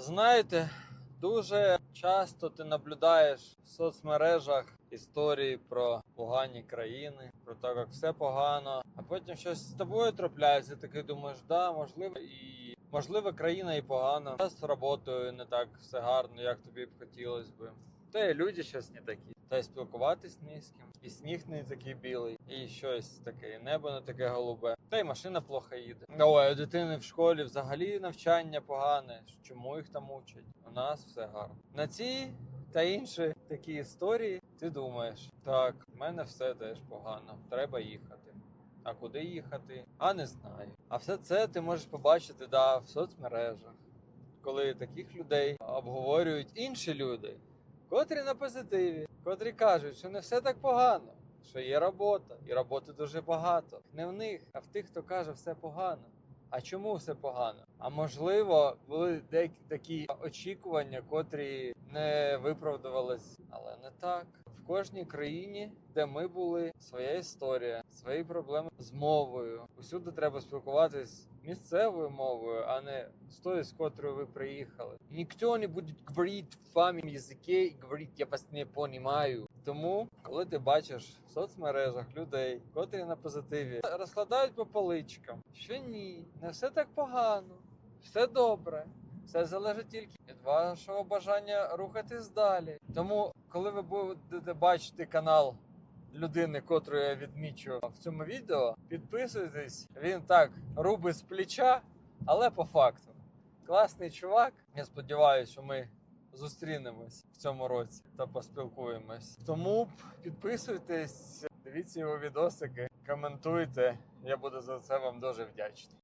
Знаєте, дуже часто ти наблюдаєш в соцмережах історії про погані країни, про те, як все погано, а потім щось з тобою трапляється. Такий думаєш, да, можливо, і можливо, країна і погана. З роботою не так все гарно, як тобі б хотілося би. Та й люди щось не такі. Та й спілкуватись не з ким, і сніг не такий білий, і щось таке, і небо не таке голубе. Та й машина плохо їде. Ой, у дитини в школі взагалі навчання погане. Чому їх там учать? У нас все гарно. На ці та інші такі історії ти думаєш, так, в мене все теж погано, треба їхати. А куди їхати? А не знаю. А все це ти можеш побачити да, в соцмережах, коли таких людей обговорюють інші люди, котрі на позитиві, котрі кажуть, що не все так погано, що є робота, і роботи дуже багато. Не в них, а в тих, хто каже, все погано. А чому все погано? А можливо, були деякі такі очікування, котрі не виправдувались, але не так. Кожній країні, де ми були, своя історія, свої проблеми з мовою. Усюди треба спілкуватись місцевою мовою, а не з тою, з котрою ви приїхали. Ніхто не буде говорити в вашому язикі і говорити, я вас не понімаю. Тому, коли ти бачиш в соцмережах людей, котрі на позитиві розкладають по поличкам, що ні, не все так погано, все добре. Все залежить тільки від вашого бажання рухатись далі. Тому, коли ви будете бачити канал людини, котру я відмічу в цьому відео, підписуйтесь. Він так рубить з плеча, але по факту. Класний чувак. Я сподіваюся, що ми зустрінемось в цьому році та поспілкуємось. Тому підписуйтесь, дивіться його відосики, коментуйте. Я буду за це вам дуже вдячний.